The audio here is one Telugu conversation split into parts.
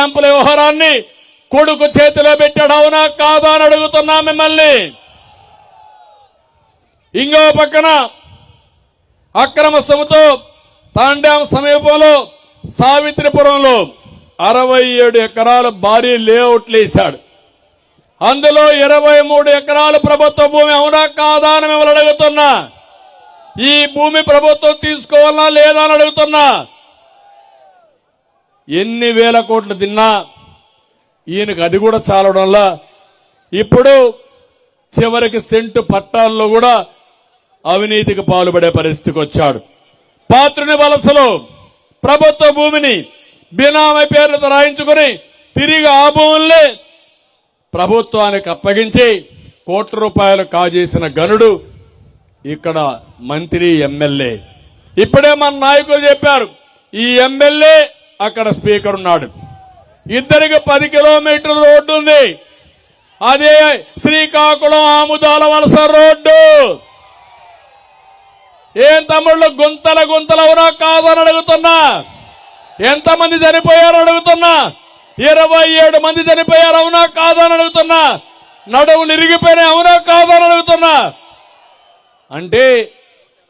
స్టాంపుల వ్యవహారాన్ని కొడుకు చేతిలో పెట్టాడు. అవునా? కాదా అని అడుగుతున్నా మిమ్మల్ని. ఇంకో పక్కన అక్రమ సొమ్ముతో తాండాం సమీపంలో సావిత్రిపురంలో అరవై ఏడు ఎకరాల భారీ లేఅవుట్లు వేశాడు. అందులో ఇరవై మూడు ఎకరాలు ప్రభుత్వ భూమి అవునా? కాదా అని మిమ్మల్ని అడుగుతున్నా. ఈ భూమి ప్రభుత్వం తీసుకోవాలా లేదా అని అడుగుతున్నా. ఎన్ని వేల కోట్లు తిన్నా ఈయనకు అది కూడా చాలడంలా. ఇప్పుడు చివరికి సెంటు పట్టాల్లో కూడా అవినీతికి పాల్పడే పరిస్థితికి వచ్చాడు. పాత్రుని వలసలో ప్రభుత్వ భూమిని బినామీ పేర్లతో రాయించుకుని తిరిగి ఆ భూముల్ని ప్రభుత్వానికి అప్పగించి కోట్ల రూపాయలు కాజేసిన గనుడు ఇక్కడ మంత్రి ఎమ్మెల్యే. ఇప్పుడే మన నాయకులు చెప్పారు ఈ ఎమ్మెల్యే అక్కడ స్పీకర్ ఉన్నాడు. ఇద్దరికి పది కిలోమీటర్ రోడ్డు ఉంది. అదే శ్రీకాకుళం ఆముదాల వలస రోడ్డు. ఏం తమ్ముళ్ళు గుంతల గుంతలు అవునా కాదని అడుగుతున్నా. ఎంతమంది చనిపోయారు అడుగుతున్నా. ఇరవై ఏడు మంది చనిపోయారు అవునా కాదని అడుగుతున్నా. నడువులు ఇరిగిపోయినాయి అవునా కాదని అడుగుతున్నా. అంటే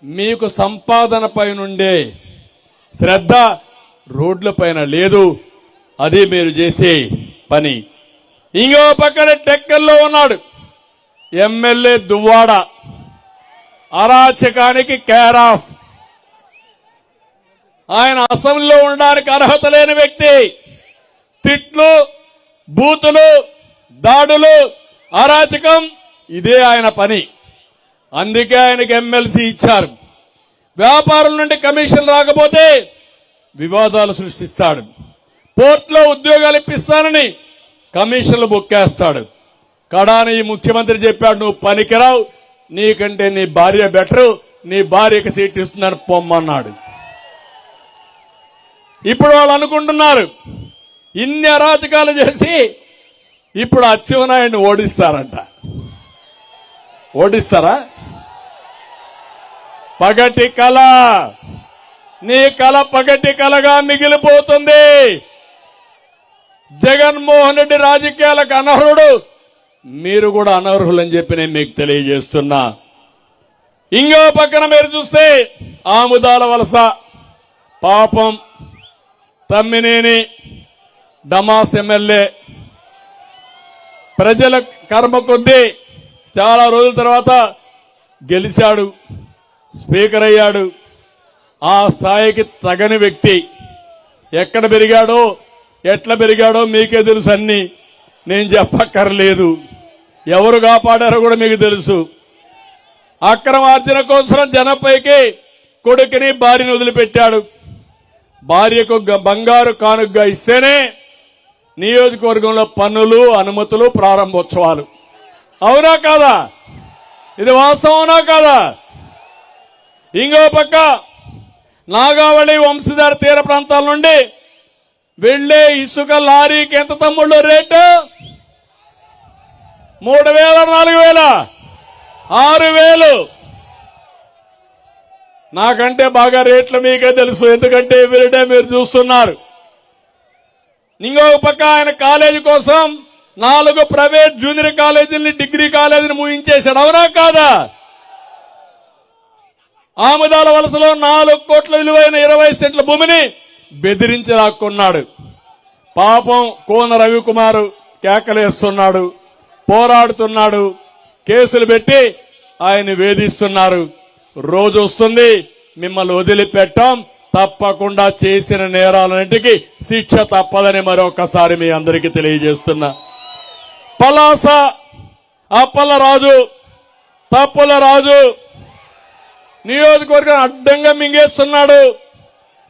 మీకు సంపాదన పైనుండే శ్రద్ధ రోడ్ల పైన లేదు. అది మీరు చేసే పని. ఇంకో పక్కన టెక్కల్లో ఉన్నాడు. ఎమ్మెల్యే దువ్వాడ. అరాచకానికి కేర్ ఆఫ్ ఆయన అసెంబ్లీలో ఉండడానికి అర్హత లేని వ్యక్తి. తిట్లు బూతులు దాడులు అరాచకం ఇదే ఆయన పని. అందుకే ఆయనకి ఎమ్మెల్సీ ఇచ్చారు. వ్యాపారం నుండి కమిషన్ రాకపోతే వివాదాలు సృష్టిస్తాడు. పోర్టులో ఉద్యోగాలు ఇప్పిస్తానని కమిషన్లు బుక్కేస్తాడు. కడాని ముఖ్యమంత్రి చెప్పాడు నువ్వు పనికిరావు నీకంటే నీ భార్య బెటరు నీ భార్యకి సీట్ ఇస్తున్నాను పొమ్మన్నాడు. ఇప్పుడు వాళ్ళు అనుకుంటున్నారు ఇన్ని అరాచకాలు చేసి ఇప్పుడు అచ్చెన్నాయుడిని ఓడిస్తారంట. ఓడిస్తారా? పగటి కళ. నీ కళ పగటి కళగా మిగిలిపోతుంది. జగన్మోహన్ రెడ్డి రాజకీయాలకు అనర్హుడు. మీరు కూడా అనర్హులని చెప్పి నేను మీకు తెలియజేస్తున్నా. ఇంకో పక్కన మీరు చూస్తే ఆముదాల వలస పాపం తమ్మినేని డమాస్ ఎమ్మెల్యే. ప్రజల కర్మ కొద్దీ చాలా రోజుల తర్వాత గెలిచాడు స్పీకర్ అయ్యాడు. ఆ స్థాయికి తగని వ్యక్తి. ఎక్కడ పెరిగాడో ఎట్లా పెరిగాడో మీకే తెలుసు అన్ని. నేను చెప్పక్కర్లేదు. ఎవరు కాపాడారో కూడా మీకు తెలుసు. అక్రమార్జన కోసం జనపైకి కొడుకుని భార్యను వదిలిపెట్టాడు. భార్యకు గ- బంగారు కానుగ్గా ఇస్తేనే నియోజకవర్గంలో పన్నులు అనుమతులు ప్రారంభోత్సవాలు. అవునా కాదా? ఇది వాస్తవనా కాదా? ఇంకో పక్క నాగావళి వంశధార తీర ప్రాంతాల నుండి వెళ్ళే ఇసుక లారీకి ఎంత తమ్ముళ్ళు రేటు? మూడు వేల నాలుగు వేల ఆరు వేలు నాకంటే బాగా రేట్లు మీకే తెలుసు ఎందుకంటే ఎవ్రీడే మీరు చూస్తున్నారు. ఇంకొక పక్క ఆయన కాలేజీ కోసం నాలుగు ప్రైవేట్ జూనియర్ కాలేజీని డిగ్రీ కాలేజీని ముగించేశాడు అవునా కాదా? ఆముదాల వలసలో నాలుగు కోట్ల విలువైన ఇరవై సెంట్ల భూమిని బెదిరించి లాక్కున్నాడు. పాపం కోన రవికుమార్ కేకలేస్తున్నాడు పోరాడుతున్నాడు కేసులు పెట్టి ఆయన వేధిస్తున్నారు. రోజు వస్తుంది మిమ్మల్ని వదిలిపెట్టాం తప్పకుండా చేసిన నేరాలన్నింటికి శిక్ష తప్పదని మరొకసారి మీ అందరికీ తెలియజేస్తున్నా. పలాస అప్పల రాజు తప్పుల రాజు నియోజకవర్గం అడ్డంగా మింగేస్తున్నాడు.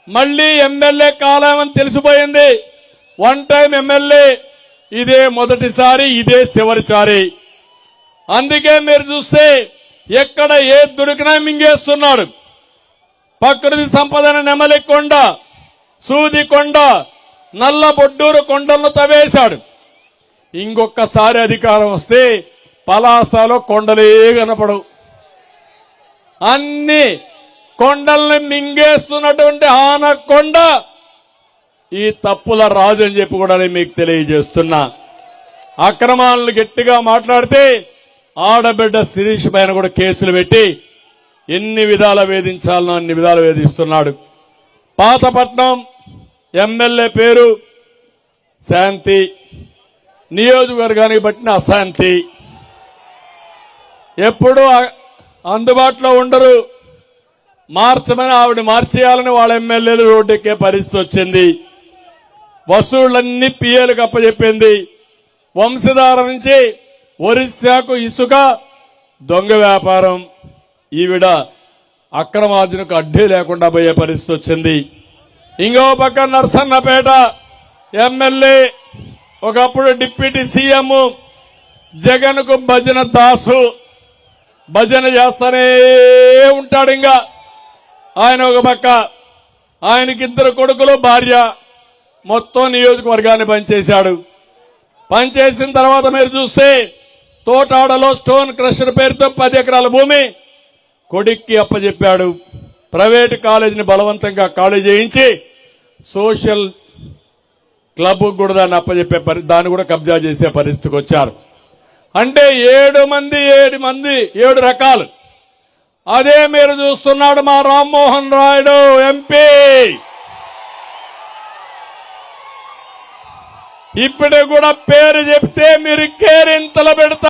మళ్ళీ ఎమ్మెల్యే కాలేమని తెలిసిపోయింది. వన్ టైం ఎమ్మెల్యే ఇదే మొదటిసారి ఇదే చివరిసారి. అందుకే మీరు చూస్తే ఎక్కడ ఏ దొరికినా మింగేస్తున్నాడు. ప్రకృతి సంపదన నెమలి కొండ సూది కొండ నల్ల బొడ్డూరు కొండలను తవేశాడు ఇంకొకసారి అధికారం వస్తే పలాసలో కొండలే కనపడవు. అన్ని కొండల్ని మింగేస్తున్నటువంటి ఆనకొండ ఈ తప్పుల రాజు అని చెప్పి కూడా నేను మీకు తెలియజేస్తున్నా. అక్రమాలను గట్టిగా మాట్లాడితే ఆడబిడ్డ శిరీష్ పైన కూడా కేసులు పెట్టి ఎన్ని విధాల వేధించాలనో అన్ని విధాలు వేధిస్తున్నాడు. పాతపట్నం ఎమ్మెల్యే పేరు శాంతి నియోజకవర్గానికి బట్టిన అశాంతి. ఎప్పుడూ అందుబాటులో ఉండరు. మార్చమని ఆవిడ మార్చేయాలని వాళ్ళ ఎమ్మెల్యేలు రోడ్డెక్కే పరిస్థితి వచ్చింది. వసూళ్ళన్నీ పిఏలకు అప్పచెప్పింది. వంశధార నుంచి ఒరిస్సాకు ఇసుక దొంగ వ్యాపారం. ఈవిడ అక్రమార్జనకు అడ్డే లేకుండా పోయే పరిస్థితి వచ్చింది. ఇంకో పక్క నర్సన్నపేట ఎమ్మెల్యే ఒకప్పుడు డిప్యూటీ సీఎం జగన్కు భజన దాసు. భజన చేస్తానే ఉంటాడు ఇంకా ఆయన ఒక పక్క ఆయనకి ఇద్దరు కొడుకులు భార్య. మొత్తం నియోజకవర్గాన్ని పనిచేశాడు. పనిచేసిన తర్వాత మీరు చూస్తే తోటాడలో స్టోన్ క్రషర్ పేరుతో పది ఎకరాల భూమి. కొడుక్కి అప్పచెప్పాడు ప్రైవేట్ కాలేజీని బలవంతంగా ఖాళీ చేయించి సోషల్ క్లబ్ కూడా దాన్ని అప్పచెప్పే దాన్ని కూడా కబ్జా చేసే పరిస్థితికి వచ్చారు. అంటే ఏడు మంది ఏడు మంది ఏడు రకాలు. అదే మీరు చూస్తున్నాడు మా రామ్మోహన్ రాయుడు ఎంపీ. ఇప్పుడు కూడా పేరు చెప్తే మీరు కేరింతలు పెడతారు.